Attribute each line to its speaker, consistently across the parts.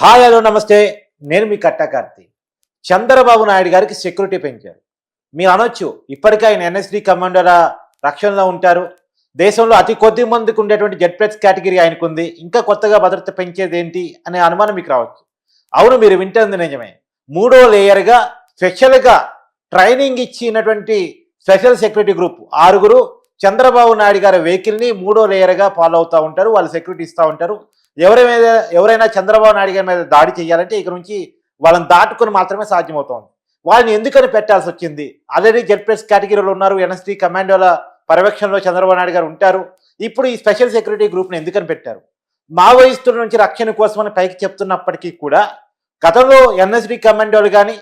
Speaker 1: Hi hello నమస్తే. నేను మీ కట్టాకార్తి చంద్రబాబు నాయుడు గారికి సెక్యూరిటీ పెంచారు. మీరు అనొచ్చు ఇప్పటికే ఆయన ఎన్ఎస్డి కమాండోల రక్షణలో ఉంటారు. దేశంలో అతి కొద్ది మందికి ఉండేటువంటి జెడ్ ప్లస్ కేటగిరీ ఆయనకు ఉంది ఇంకా కొత్తగా భద్రత పెంచేది ఏంటి అనే అనుమానం మీకు రావచ్చు. అవును మీరు వింటుంది నిజమే. మూడో లేయర్గా స్పెషల్గా ట్రైనింగ్ ఇచ్చినటువంటి స్పెషల్ సెక్యూరిటీ గ్రూప్ ఆరుగురు చంద్రబాబు నాయుడు గారి వెహికల్ని మూడో లేయర్గా ఫాలో అవుతూ ఉంటారు. వాళ్ళు సెక్యూరిటీ ఇస్తూ ఉంటారు. ఎవరి మీద ఎవరైనా చంద్రబాబు నాయుడు గారి మీద దాడి చేయాలంటే ఇక నుంచి వాళ్ళని దాటుకుని మాత్రమే సాధ్యమవుతోంది. వాళ్ళని ఎందుకని పెట్టాల్సి వచ్చింది? ఆల్రెడీ జెడ్ ప్రెస్ కేటగిరీలో ఉన్నారు ఎన్ఎస్టీ కమాండోల పర్యవేక్షణలో చంద్రబాబు నాయుడు గారు ఉంటారు. ఇప్పుడు ఈ స్పెషల్ సెక్యూరిటీ గ్రూప్ని ఎందుకని పెట్టారు? మావోయిస్టుల నుంచి రక్షణ కోసమని పైకి చెప్తున్నప్పటికీ కూడా గతంలో ఎన్ఎస్డి కమాండోలు కానీ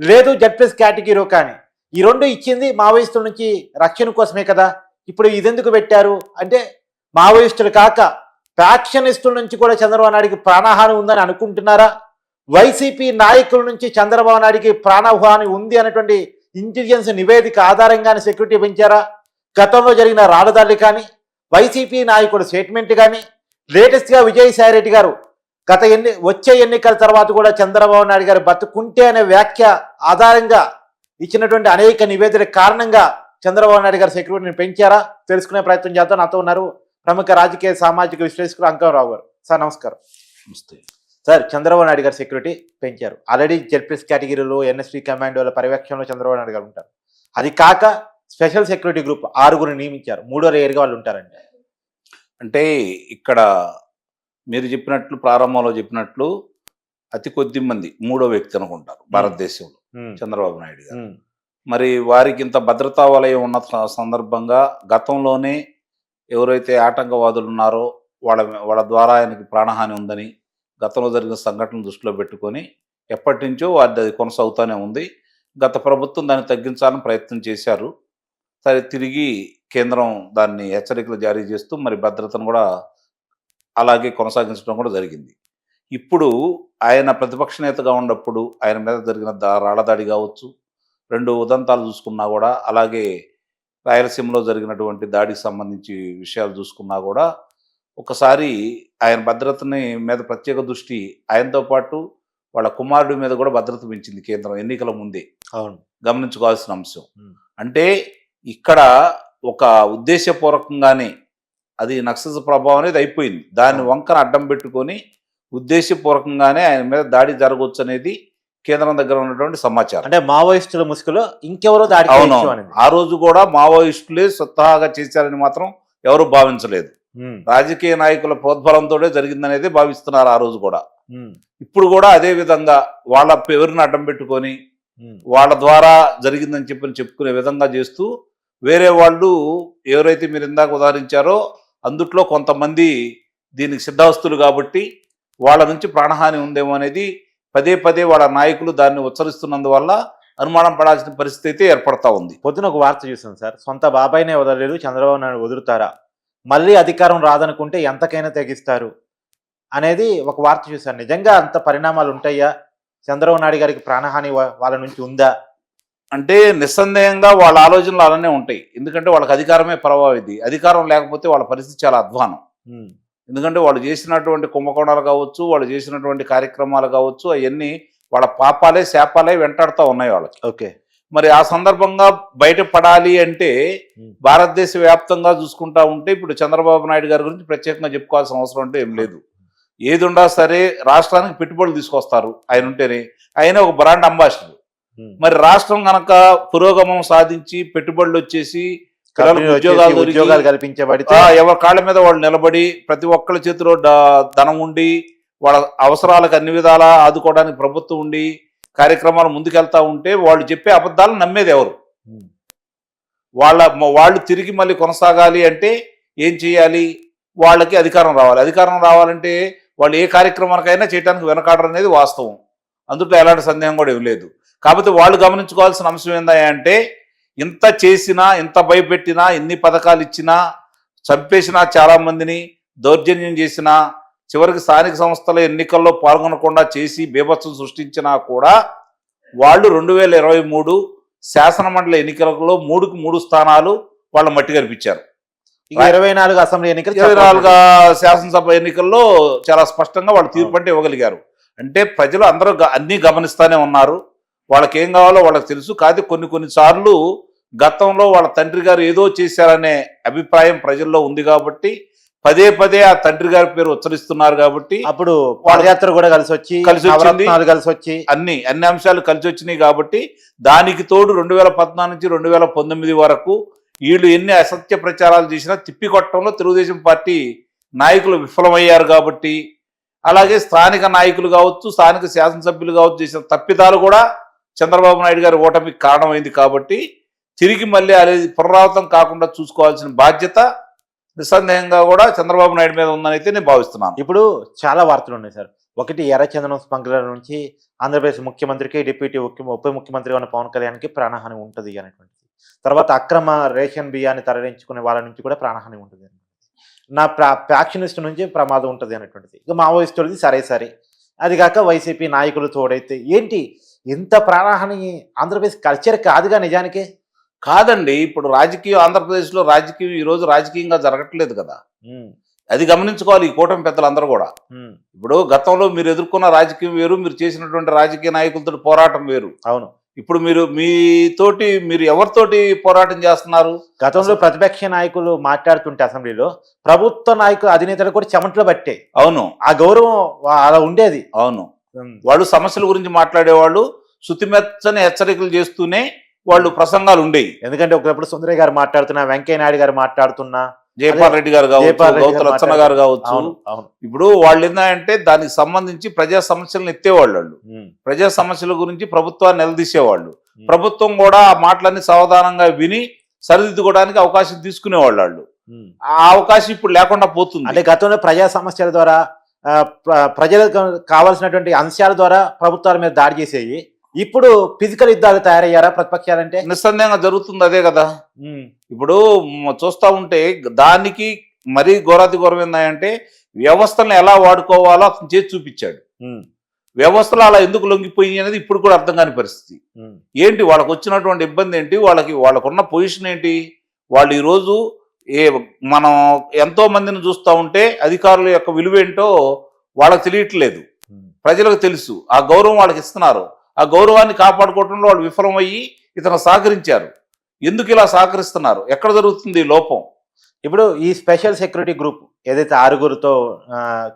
Speaker 1: లేదు జెడ్ ప్లస్ కేటగిరీ కానీ ఈ రెండు ఇచ్చింది మావోయిస్టుల నుంచి రక్షణ కోసమే కదా? ఇప్పుడు ఇదెందుకు పెట్టారు? అంటే మావోయిస్టులు కాక ఫ్యాక్షనిస్టుల నుంచి కూడా చంద్రబాబు నాయుడికి ప్రాణహాని ఉందని అనుకుంటున్నారా? వైసీపీ నాయకుల నుంచి చంద్రబాబు నాయుడికి ప్రాణహాని ఉంది అనేటువంటి ఇంటెలిజెన్స్ నివేదిక ఆధారంగానే సెక్యూరిటీ పెంచారా? గతంలో జరిగిన రాడదాడులు కానీ వైసీపీ నాయకుడు స్టేట్మెంట్ కానీ లేటెస్ట్గా విజయసాయి రెడ్డి గారు గత ఎన్ని వచ్చే ఎన్నికల తర్వాత కూడా చంద్రబాబు నాయుడు గారు బతుకుంటే అనే వ్యాఖ్య ఆధారంగా ఇచ్చినటువంటి అనేక నివేదిక కారణంగా చంద్రబాబు నాయుడు గారు సెక్యూరిటీని పెంచారా? తెలుసుకునే ప్రయత్నం చేద్దాం. నాతో ఉన్నారు ప్రముఖ రాజకీయ సామాజిక విశ్లేషకులు అంకరావు గారు. సార్ నమస్కారం.
Speaker 2: నమస్తే.
Speaker 1: సార్ చంద్రబాబు నాయుడు గారు సెక్యూరిటీ పెంచారు. ఆల్రెడీ జెడ్పీఎస్ కేటగిరీలో ఎన్ఎస్పీ కమాండోల పర్యవేక్షణలో చంద్రబాబు నాయుడు గారు ఉంటారు. అది కాక స్పెషల్ సెక్యూరిటీ గ్రూప్ ఆరుగురు నియమించారు. మూడో రేయర్గా వాళ్ళు ఉంటారండి.
Speaker 2: అంటే ఇక్కడ మీరు చెప్పినట్లు ప్రారంభంలో చెప్పినట్లు అతి కొద్ది మంది మూడో వ్యక్తి అనుకుంటారు భారతదేశంలో చంద్రబాబు నాయుడు గారు. మరి వారికి ఇంత భద్రతా వలయం ఉన్న సందర్భంగా గతంలోనే ఎవరైతే ఆటంకవాదులు ఉన్నారో వాళ్ళ వాళ్ళ ద్వారా ఆయనకి ప్రాణహాని ఉందని గతంలో జరిగిన సంఘటనలు దృష్టిలో పెట్టుకొని ఎప్పటి నుంచో అది అది కొనసాగుతూనే ఉంది. గత ప్రభుత్వం దాన్ని తగ్గించాలని ప్రయత్నం చేశారు. సరే తిరిగి కేంద్రం దాన్ని హెచ్చరికలు జారీ చేస్తూ మరి భద్రతను కూడా అలాగే కొనసాగించడం కూడా జరిగింది. ఇప్పుడు ఆయన ప్రతిపక్ష నేతగా ఉన్నప్పుడు ఆయన మీద జరిగిన దా రాళ్ళదాడి కావచ్చు రెండు ఉదంతాలు చూసుకున్నా కూడా అలాగే రాయలసీమలో జరిగినటువంటి దాడికి సంబంధించి విషయాలు చూసుకున్నా కూడా ఒకసారి ఆయన భద్రతని మీద ప్రత్యేక దృష్టి ఆయనతో పాటు వాళ్ళ కుమారుడి మీద కూడా భద్రత పెంచింది కేంద్రం ఎన్నికల ముందే.
Speaker 1: అవును.
Speaker 2: గమనించుకోవాల్సిన అంశం. అంటే ఇక్కడ ఒక ఉద్దేశపూర్వకంగానే అది నక్సల్ ప్రభావం అనేది అయిపోయింది. దాన్ని వంకన అడ్డం పెట్టుకొని ఉద్దేశపూర్వకంగానే ఆయన మీద దాడి జరగవచ్చు అనేది కేంద్రం దగ్గర ఉన్నటువంటి సమాచారం.
Speaker 1: అంటే మావోయిస్టుల ముసుగులో ఇంకెవరో దాడి
Speaker 2: అవును ఆ రోజు కూడా మావోయిస్టులే స్వతహాగా చేశారని మాత్రం ఎవరు భావించలేదు. రాజకీయ నాయకుల ప్రోద్బలంతో జరిగిందనేది భావిస్తున్నారు ఆ రోజు కూడా. ఇప్పుడు కూడా అదే విధంగా వాళ్ళ పేరుని అడ్డం పెట్టుకొని వాళ్ళ ద్వారా జరిగిందని చెప్పని చెప్పుకునే విధంగా చేస్తూ వేరే వాళ్ళు ఎవరైతే మీరు ఇందాక ఉదాహరించారో అందుట్లో కొంతమంది దీనికి సిద్ధాస్తులు కాబట్టి వాళ్ళ నుంచి ప్రాణహాని ఉందేమో అనేది పదే పదే వాళ్ళ నాయకులు దాన్ని ఉచ్చరిస్తున్నందువల్ల అనుమానం పడాల్సిన పరిస్థితి అయితే ఏర్పడతా ఉంది.
Speaker 1: పొద్దున ఒక వార్త చూసాను సార్. సొంత బాబాయినే వదలలేదు చంద్రబాబు నాయుడు వదులుతారా? మళ్ళీ అధికారం రాదనుకుంటే ఎంతకైనా తెగిస్తారు అనేది ఒక వార్త చూశాను. నిజంగా అంత పరిణామాలు ఉంటాయా? చంద్రబాబు నాయుడు గారికి ప్రాణహాని వాళ్ళ నుంచి ఉందా?
Speaker 2: అంటే నిస్సందేహంగా వాళ్ళ ఆలోచనలు అలానే ఉంటాయి. ఎందుకంటే వాళ్ళకి అధికారమే ప్రభావితి అధికారం లేకపోతే వాళ్ళ పరిస్థితి చాలా అధ్వానం. ఎందుకంటే వాళ్ళు చేసినటువంటి కుంభకోణాలు కావచ్చు వాళ్ళు చేసినటువంటి కార్యక్రమాలు కావచ్చు అవన్నీ వాళ్ళ పాపాలే శాపాలే వెంటాడుతూ ఉన్నాయి వాళ్ళకి.
Speaker 1: ఓకే.
Speaker 2: మరి ఆ సందర్భంగా బయటపడాలి అంటే భారతదేశ వ్యాప్తంగా చూసుకుంటా ఉంటే ఇప్పుడు చంద్రబాబు నాయుడు గారి గురించి ప్రత్యేకంగా చెప్పుకోవాల్సిన అవసరం అంటే ఏం లేదు. ఏది ఉన్నా సరే రాష్ట్రానికి పెట్టుబడులు తీసుకొస్తారు ఆయన ఉంటేనే. ఆయన ఒక బ్రాండ్ అంబాసిడర్. మరి రాష్ట్రం కనుక పురోగమం సాధించి పెట్టుబడులు వచ్చేసి ఉద్యోగాలు
Speaker 1: కల్పించబడితే
Speaker 2: ఎవరి కాళ్ళ మీద వాళ్ళు నిలబడి ప్రతి ఒక్కళ్ళ చేతిలో ధనం ఉండి వాళ్ళ అవసరాలకు అన్ని విధాలా ఆదుకోవడానికి ప్రభుత్వం ఉండి కార్యక్రమాలు ముందుకెళ్తా ఉంటే వాళ్ళు చెప్పే అబద్ధాలు నమ్మేది ఎవరు? వాళ్ళ వాళ్ళు తిరిగి మళ్ళీ కొనసాగాలి అంటే ఏం చేయాలి? వాళ్ళకి అధికారం రావాలి. అధికారం రావాలంటే వాళ్ళు ఏ కార్యక్రమానికైనా చేయడానికి వెనకాడరు అనేది వాస్తవం. అందులో ఎలాంటి సందేహం కూడా ఏం లేదు కాకపోతే వాళ్ళు గమనించుకోవాల్సిన అంశం ఏందా అంటే ఇంత చేసినా ఇంత భయపెట్టినా ఎన్ని పథకాలు ఇచ్చినా చంపేసినా చాలా మందిని దౌర్జన్యం చేసినా చివరికి స్థానిక సంస్థల ఎన్నికల్లో పాల్గొనకుండా చేసి బీభత్సం సృష్టించినా కూడా వాళ్ళు రెండు వేల ఇరవై మూడు శాసనమండలి ఎన్నికలలో మూడుకు మూడు స్థానాలు వాళ్ళ మట్టి కనిపించారు
Speaker 1: ఇరవై నాలుగు అసెంబ్లీ ఎన్నికలు
Speaker 2: ఇరవై. నాలుగు శాసనసభ ఎన్నికల్లో చాలా స్పష్టంగా వాళ్ళు తీర్పు అంటే ఇవ్వగలిగారు. అంటే ప్రజలు అందరూ అన్నీ గమనిస్తానే ఉన్నారు. వాళ్ళకి ఏం కావాలో వాళ్ళకి తెలుసు కాదు కొన్ని కొన్ని సార్లు గతంలో వాళ్ళ తండ్రి గారు ఏదో చేశారనే అభిప్రాయం ప్రజల్లో ఉంది కాబట్టి పదే పదే ఆ తండ్రి గారి పేరు ఉచ్చరిస్తున్నారు కాబట్టి
Speaker 1: అప్పుడు పాదయాత్ర కూడా కలిసి వచ్చి
Speaker 2: కలిసి వచ్చింది.
Speaker 1: కలిసి వచ్చి
Speaker 2: అన్ని అన్ని అంశాలు కలిసి వచ్చినాయి కాబట్టి దానికి తోడు రెండు వేల పద్నాలుగు నుంచి రెండు వేల పంతొమ్మిది వరకు వీళ్ళు ఎన్ని అసత్య ప్రచారాలు చేసినా తిప్పికొట్టడంలో తెలుగుదేశం పార్టీ నాయకులు విఫలమయ్యారు కాబట్టి అలాగే స్థానిక నాయకులు కావచ్చు స్థానిక శాసనసభ్యులు కావచ్చు చేసిన తప్పిదాలు కూడా చంద్రబాబు నాయుడు గారి ఓటమికి కారణమైంది కాబట్టి తిరిగి మళ్ళీ అనేది పునరావృతం కాకుండా చూసుకోవాల్సిన బాధ్యత నిస్సందేహంగా కూడా చంద్రబాబు నాయుడు మీద ఉందని అయితే నేను భావిస్తున్నాను.
Speaker 1: ఇప్పుడు చాలా వార్తలు ఉన్నాయి సార్. ఒకటి ఎర్రచందనం స్మగ్లర్ నుంచి ఆంధ్రప్రదేశ్ ముఖ్యమంత్రికి డిప్యూటీ ముఖ్య ఉప ముఖ్యమంత్రి ఉన్న పవన్ కళ్యాణ్కి ప్రాణహాని ఉంటుంది అనేటువంటిది. తర్వాత అక్రమ రేషన్ బియ్యాన్ని తరలించుకునే వాళ్ళ నుంచి కూడా ప్రాణహాని ఉంటుంది నా ప్రా ఫ్యాక్షనిస్ట్ నుంచి ప్రమాదం ఉంటుంది అనేటువంటిది. ఇక మావోయిస్టులది సరే సరే. అది కాక వైసీపీ నాయకులు తోడైతే ఏంటి? ఇంత ప్రాణహాని ఆంధ్రప్రదేశ్ కల్చర్ కాదుగా నిజానికి?
Speaker 2: కాదండి ఇప్పుడు రాజకీయం ఆంధ్రప్రదేశ్లో రాజకీయం ఈ రోజు రాజకీయంగా జరగట్లేదు కదా. అది గమనించుకోవాలి ఈ కూటమి పెద్దలందరూ కూడా. ఇప్పుడు గతంలో మీరు ఎదుర్కొన్న రాజకీయం వేరు మీరు చేసినటువంటి రాజకీయ నాయకులతో పోరాటం వేరు.
Speaker 1: అవును.
Speaker 2: ఇప్పుడు మీరు మీతోటి మీరు ఎవరితోటి పోరాటం చేస్తున్నారు?
Speaker 1: గతంలో ప్రతిపక్ష నాయకులు మాట్లాడుతుంటే అసెంబ్లీలో ప్రభుత్వ నాయకులు అధినేతలు కూడా చెమటలు పట్టే
Speaker 2: అవును.
Speaker 1: ఆ గౌరవం అలా ఉండేది.
Speaker 2: అవును. వాళ్ళు సమస్యల గురించి మాట్లాడేవాళ్ళు శుతిమెచ్చని హెచ్చరికలు చేస్తూనే వాళ్ళు ప్రసంగాలు ఉండేవి.
Speaker 1: ఎందుకంటే ఒకప్పుడు సుందరయ్య గారు మాట్లాడుతున్నా వెంకయ్య నాయుడు గారు మాట్లాడుతున్నా.
Speaker 2: జయపాల్ రెడ్డి గారు కావచ్చు లచ్చన్న గారు కావచ్చు. ఇప్పుడు వాళ్ళు ఏంటంటే దానికి సంబంధించి ప్రజా సమస్యలను ఎత్తేవాళ్ళు వాళ్ళు. ప్రజా సమస్యల గురించి ప్రభుత్వాన్ని నిలదీసేవాళ్ళు. ప్రభుత్వం కూడా ఆ మాటలన్నీ సావధానంగా విని సరిదిద్దుకోవడానికి అవకాశం తీసుకునేవాళ్ళు వాళ్ళు. ఆ అవకాశం ఇప్పుడు లేకుండా పోతుంది.
Speaker 1: అంటే గతంలో ప్రజా సమస్యల ద్వారా ప్రజలకు కావాల్సినటువంటి అంశాల ద్వారా ప్రభుత్వాల మీద దాడి చేసేవి ఇప్పుడు ఫిజికల్ యుద్ధాలు తయారయ్యారా ప్రతిపక్షాలంటే?
Speaker 2: నిస్సందేహంగా జరుగుతుంది అదే కదా. ఇప్పుడు చూస్తా ఉంటే దానికి మరీ ఘోరాతి ఘోరం ఏంటంటే వ్యవస్థలను ఎలా వాడుకోవాలో అతను చేసి చూపించాడు. వ్యవస్థలు అలా ఎందుకు లొంగిపోయి అనేది ఇప్పుడు కూడా అర్థం కాని పరిస్థితి. ఏంటి వాళ్ళకు వచ్చినటువంటి ఇబ్బంది ఏంటి? వాళ్ళకి వాళ్ళకున్న పొజిషన్ ఏంటి? వాళ్ళు ఈరోజు ఏ మనం ఎంతో మందిని చూస్తూ ఉంటే అధికారుల యొక్క విలువ ఏంటో వాళ్ళకి తెలియట్లేదు. ప్రజలకు తెలుసు. ఆ గౌరవం వాళ్ళకి ఇస్తున్నారు. ఆ గౌరవాన్ని కాపాడుకోవడంలో వాళ్ళు విఫలమయ్యి ఇతను సహకరించారు. ఎందుకు ఇలా సహకరిస్తున్నారు? ఎక్కడ జరుగుతుంది లోపం?
Speaker 1: ఇప్పుడు ఈ స్పెషల్ సెక్యూరిటీ గ్రూప్ ఏదైతే ఆరుగురితో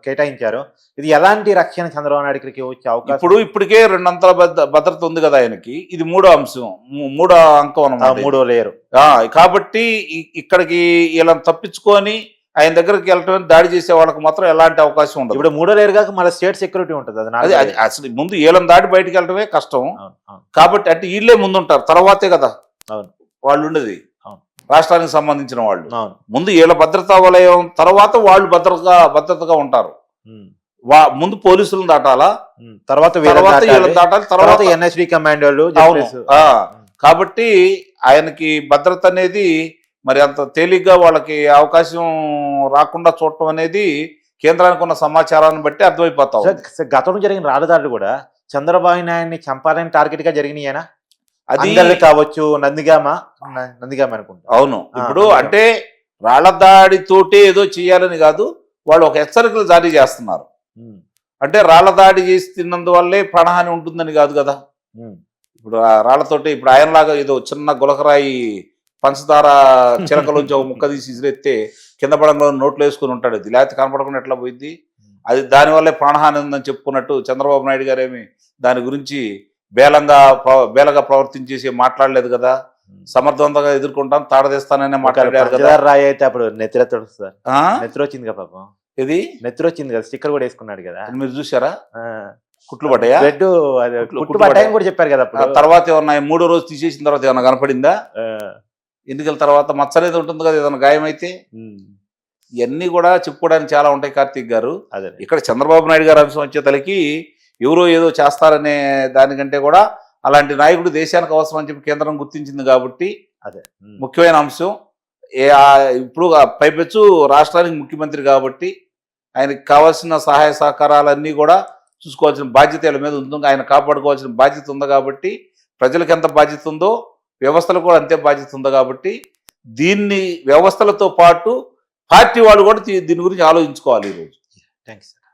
Speaker 1: కేటాయించారో ఇది ఎలాంటి రక్షణ చంద్రబాబు నాయుడుకి వచ్చే అవకాశం
Speaker 2: ఇప్పుడు ఇప్పటికే రెండంతల భద్ర- భద్రత ఉంది కదా ఆయనకి ఇది మూడో అంశం మూడో అంకం ఇది.
Speaker 1: మూడో లేయరు
Speaker 2: ఆ, కాబట్టి ఇక్కడికి ఇలా తప్పించుకొని ఆయన దగ్గరికి వెళ్ళటం దాడి చేసే వాళ్ళకి మాత్రం ఎలాంటి అవకాశం ఉండదు
Speaker 1: ఇప్పుడు మూడో లేయర్ కాక మళ్ళీ స్టేట్ సెక్యూరిటీ ఉంటుంది అది
Speaker 2: అది. అసలు ముందు ఏలం దాటి బయటికి వెళ్ళటమే కష్టం కాబట్టి అంటే వీళ్ళే ముందుంటారు తర్వాతే కదా. వాళ్ళు ఉండేది. రాష్ట్రానికి సంబంధించిన వాళ్ళు. ముందు వీళ్ళ భద్రతా వలయం తర్వాత వాళ్ళు భద్రతగా భద్రతగా ఉంటారు. వా ముందు పోలీసులను దాటాలా.
Speaker 1: తర్వాత
Speaker 2: తర్వాత
Speaker 1: దాటాలి.
Speaker 2: వీళ్ళని దాటాలి.
Speaker 1: తర్వాత ఎన్ఎస్డి చెప్పేసి
Speaker 2: ఆ, కాబట్టి ఆయనకి భద్రత అనేది మరి అంత తేలిగ్గా వాళ్ళకి అవకాశం రాకుండా చూడటం అనేది కేంద్రానికి ఉన్న సమాచారాన్ని బట్టి అర్థమైపోతా
Speaker 1: గతంలో జరిగిన రాళ్ళదాడులు కూడా చంద్రబాబు నాయుడిని చంపాలని టార్గెట్గా జరిగినాయేనా
Speaker 2: అది
Speaker 1: కావచ్చు నందిగామ నందిగామ అనుకుంటా.
Speaker 2: అవును. ఇప్పుడు. అంటే రాళ్ళ దాడితోటే ఏదో చేయాలని కాదు వాళ్ళు ఒక హెచ్చరికలు జారీ చేస్తున్నారు. అంటే రాళ్ళ దాడి చేసి తిన్నందువల్లే ప్రాణహాని ఉంటుందని కాదు కదా. ఇప్పుడు ఆ రాళ్ళతోటి ఇప్పుడు ఆయనలాగా ఏదో చిన్న గులకరాయి పంచదార చిలకలోంచి ఒక ముక్క తీసి ఇసిరెత్తే కింద పడంలో నోట్లో వేసుకుని ఉంటాడు అది లేకపోతే కనపడకుండా ఎట్లా పోయింది అది దానివల్లే ప్రాణహాని ఉందని చెప్పుకున్నట్టు చంద్రబాబు నాయుడు గారేమి దాని గురించి బేలంగా బేలగా ప్రవర్తించేసి మాట్లాడలేదు కదా. సమర్థవంతంగా ఎదుర్కొంటాం తాడదేస్తాననే మాట్లాడారు కదా.
Speaker 1: రాయి అయితే అప్పుడు నెత్తిరతో సార్.
Speaker 2: ఆ?
Speaker 1: నెత్తిరి వచ్చింది కదా పాపం.
Speaker 2: ఇది
Speaker 1: నెత్తిరి వచ్చింది కదా స్టిక్కర్ కూడా వేసుకున్నాడు కదా.
Speaker 2: మీరు చూసారా కుట్లు పడ్డాయా?
Speaker 1: అది
Speaker 2: కుట్లు-
Speaker 1: కుట్టు
Speaker 2: కుట్లు
Speaker 1: పట్టాయని
Speaker 2: పడ్డాయి.
Speaker 1: కూడా చెప్పారు కదా
Speaker 2: తర్వాత ఏమన్నా మూడో రోజు తీసేసిన తర్వాత ఏమన్నా కనపడిందా? ఎన్నికల తర్వాత మచ్చ అనేది ఉంటుంది కదా ఏదైనా గాయం అయితే
Speaker 1: ఉమ్,
Speaker 2: ఇవన్నీ కూడా చెప్పుకోవడానికి చాలా ఉంటాయి కార్తీక్ గారు.
Speaker 1: అదే.
Speaker 2: ఇక్కడ చంద్రబాబు నాయుడు గారి అంశం వచ్చేతలకి ఎవరో ఏదో చేస్తారనే దానికంటే కూడా అలాంటి నాయకుడు దేశానికి అవసరం అని చెప్పి కేంద్రం గుర్తించింది కాబట్టి
Speaker 1: అదే.
Speaker 2: ముఖ్యమైన అంశం. ఏ ఇప్పుడు పైపెచ్చు రాష్ట్రానికి ముఖ్యమంత్రి కాబట్టి ఆయనకి కావాల్సిన సహాయ సహకారాలన్నీ కూడా చూసుకోవాల్సిన బాధ్యత వీళ్ళ మీద ఉంటుంది. ఆయన కాపాడుకోవాల్సిన బాధ్యత ఉంది కాబట్టి ప్రజలకు ఎంత బాధ్యత ఉందో వ్యవస్థలకు కూడా అంతే బాధ్యత ఉంది కాబట్టి దీన్ని వ్యవస్థలతో పాటు పార్టీ వాళ్ళు కూడా దీని గురించి ఆలోచించుకోవాలి ఈరోజు.
Speaker 1: Thanks sir